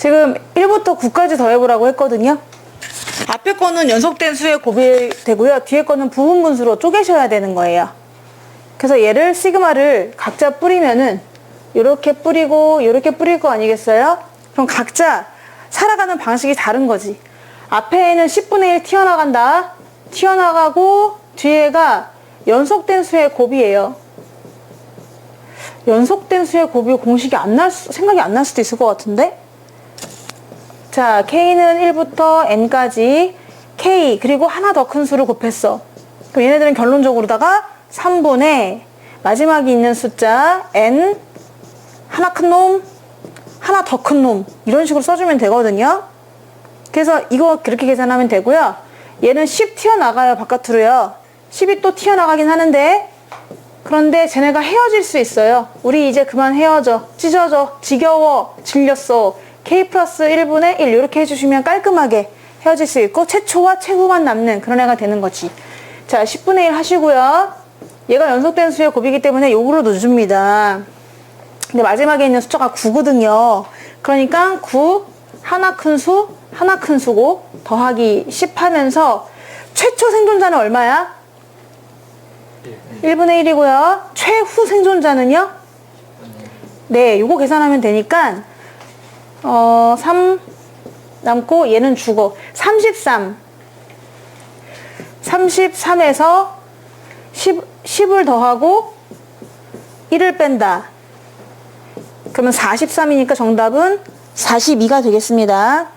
지금 1부터 9까지 더해보라고 했거든요. 앞에 거는 연속된 수의 곱이 되고요. 뒤에 거는 부분 분수로 쪼개셔야 되는 거예요. 그래서 얘를 시그마를 각자 뿌리면은 이렇게 뿌리고 이렇게 뿌릴 거 아니겠어요? 그럼 각자 살아가는 방식이 다른 거지. 앞에는 10분의 1 튀어나간다. 튀어나가고 뒤에가 연속된 수의 곱이에요. 연속된 수의 곱이 공식이 안 날, 수- 생각이 안 날 수도 있을 것 같은데? 자, K는 1부터 N까지 K, 그리고 하나 더 큰 수를 곱했어. 그럼 얘네들은 결론적으로다가 3분의 마지막에 있는 숫자 N, 하나 큰 놈, 하나 더 큰 놈, 이런 식으로 써주면 되거든요. 그래서 이거 그렇게 계산하면 되고요. 얘는 10 튀어나가요, 바깥으로요. 10이 또 튀어나가긴 하는데, 그런데 쟤네가 헤어질 수 있어요. 우리 이제 그만 헤어져. 찢어져. 지겨워. 질렸어. K 플러스 1분의 1 이렇게 해주시면 깔끔하게 헤어질 수 있고 최초와 최후만 남는 그런 애가 되는 거지. 자, 10분의 1 하시고요. 얘가 연속된 수의 곱이기 때문에 요구로 넣어줍니다. 근데 마지막에 있는 숫자가 9거든요. 그러니까 9, 하나 큰 수, 하나 큰 수고 더하기 10 하면서 최초 생존자는 얼마야? 1분의 1이고요. 최후 생존자는요? 네, 요거 계산하면 되니까 어, 3 남고 얘는 죽어. 33. 33에서 10, 10을 더하고 1을 뺀다. 그러면 43이니까 정답은 42가 되겠습니다.